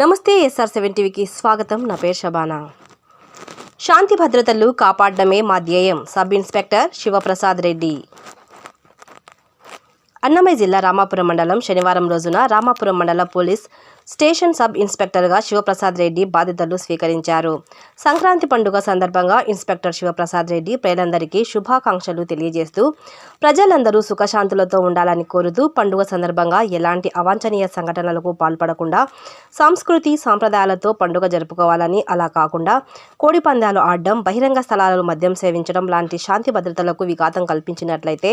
నమస్తే SR seven టీవీకి స్వాగతం. నా పేరు శబానా. శాంతి భద్రతలు కాపాడడమే మా ధ్యేయం సబ్ ఇన్స్పెక్టర్ శివప్రసాద్ రెడ్డి. అన్నమయ్య జిల్లా రామాపురం మండలం శనివారం రోజున రామాపురం మండల పోలీస్ స్టేషన్ సబ్ ఇన్స్పెక్టర్గా శివప్రసాద్ రెడ్డి బాధ్యతలు స్వీకరించారు. సంక్రాంతి పండుగ సందర్భంగా ఇన్స్పెక్టర్ శివప్రసాద్ రెడ్డి ప్రజలందరికీ శుభాకాంక్షలు తెలియజేస్తూ ప్రజలందరూ సుఖశాంతులతో ఉండాలని కోరుతూ పండుగ సందర్భంగా ఎలాంటి అవాంఛనీయ సంఘటనలకు పాల్పడకుండా సంస్కృతి సాంప్రదాయాలతో పండుగ జరుపుకోవాలని అలా కాకుండా కోడి పందాలు ఆడడం బహిరంగ స్థలాలలో మద్యం సేవించడం లాంటి శాంతి భద్రతలకు విఘాతం కల్పించినట్లయితే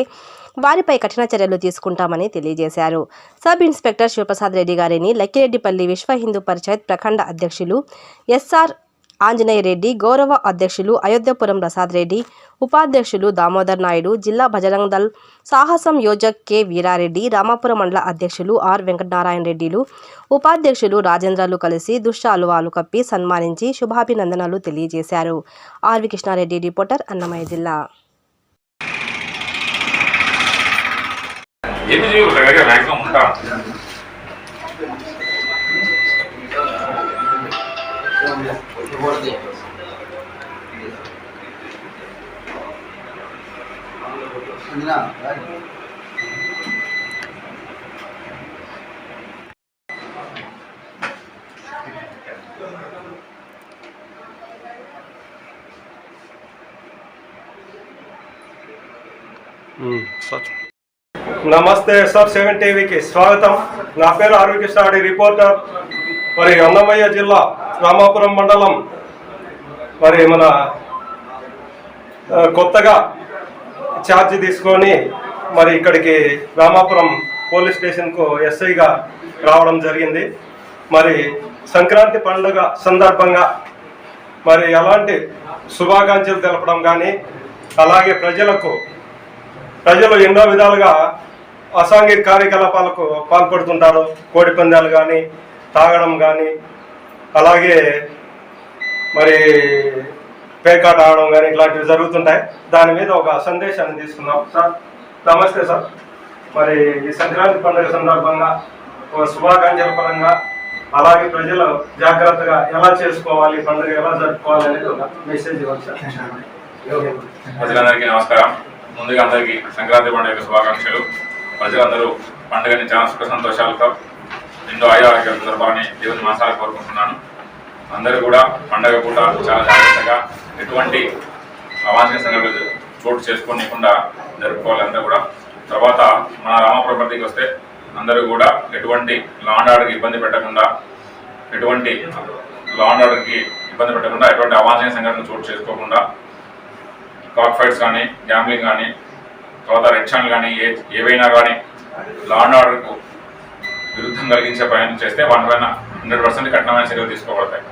వారిపై కఠిన చర్యలు తీసుకుంటామని తెలియజేశారు. సబ్ ఇన్స్పెక్టర్ శివప్రసాద్ రెడ్డి గారిని లక్కిరెడ్డి లక్కిరెడ్డిపల్లి విశ్వ హిందూ పరిషత్ ప్రఖండ అధ్యక్షులు ఎస్ఆర్ ఆంజనేయ రెడ్డి గౌరవ అధ్యక్షులు అయోధ్యపురం ప్రసాద్ రెడ్డి ఉపాధ్యక్షులు దామోదర్ నాయుడు జిల్లా భజరంగ్ దళ్ సాహసం యోజక్ కె వీరారెడ్డి రామాపురం మండల అధ్యక్షులు ఆర్ వెంకటనారాయణ రెడ్డిలు ఉపాధ్యక్షులు రాజేంద్రలు కలిసి దుశ్శాలువాలు కప్పి సన్మానించి శుభాభినందనలు తెలియజేశారు. ఆర్వి కృష్ణారెడ్డి రిపోర్టర్ అన్నమయ్య జిల్లా. ఏమి చేయరు దగ్గర మ్యాక్సిమం ఉంటాం నమస్తే ఎస్ఆర్ సెవెన్ టీవీకి స్వాగతం నా పేరు ఆర్వి కృష్ణాడి రిపోర్టర్ మరి అన్నమయ్య జిల్లా రామాపురం మండలం మరి మన కొత్తగా ఛార్జ్ తీసుకొని మరి ఇక్కడికి రామాపురం పోలీస్ స్టేషన్కు ఎస్ఐగా రావడం జరిగింది. మరి సంక్రాంతి పండుగ సందర్భంగా మరి ఎలాంటి శుభాకాంక్షలు తెలపడం కానీ అలాగే ప్రజలకు ప్రజలు ఎన్నో విధాలుగా అసాంఘిక కార్యకలాపాలకు పాల్పడుతుంటారు. కోడి పందాలు కానీ తాగడం కానీ అలాగే మరి పేకాట ఆడడం కానీ ఇట్లాంటివి జరుగుతుంటాయి. దాని మీద ఒక సందేశాన్ని తీసుకుందాం. సార్ నమస్తే సార్. మరి ఈ సంక్రాంతి పండుగ సందర్భంగా ఒక శుభాకాంక్షల పరంగా అలాగే ప్రజలు జాగ్రత్తగా ఎలా చేసుకోవాలి పండుగ ఎలా జరుపుకోవాలి అనేది ఒక మెసేజ్ ఇవ్వాలి సార్. ప్రజలందరికీ నమస్కారం. ముందుగా అందరికీ సంక్రాంతి పండుగ శుభాకాంక్షలు. ప్రజలందరూ పండుగని చాలా సుఖ సంతోషాలతో ఎన్నో ఆయుధాల సందర్భాన్ని దేవుని మాసాలు కోరుకుంటున్నాను. అందరూ కూడా పండగ పూట చాలా జాగ్రత్తగా ఎటువంటి అవాంఛనీయ సంఘటనలు చోటు చేసుకోనికుండా జరుపుకోవాలి అంతా కూడా. తర్వాత మన రామాపురం పరిధికి వస్తే అందరూ కూడా ఎటువంటి లాండ్ ఆర్డర్కి ఇబ్బంది పెట్టకుండా ఎటువంటి లాండ్ ఆర్డర్కి ఇబ్బంది పెట్టకుండా ఎటువంటి అవాంఛనీయ సంఘటనలు చోటు చేసుకోకుండా కాక్ ఫైట్స్ కానీ గ్యాంబ్లింగ్ కానీ తర్వాత రెడ్ ఛానల్ కానీ ఏ ఏవైనా కానీ లాండ్ ఆర్డర్కు విరుద్ధం కలిగించే ప్రయాణం చేస్తే వాటిపైన హండ్రెడ్ పర్సెంట్ కఠినమైన చర్యలు తీసుకోబడతాయి.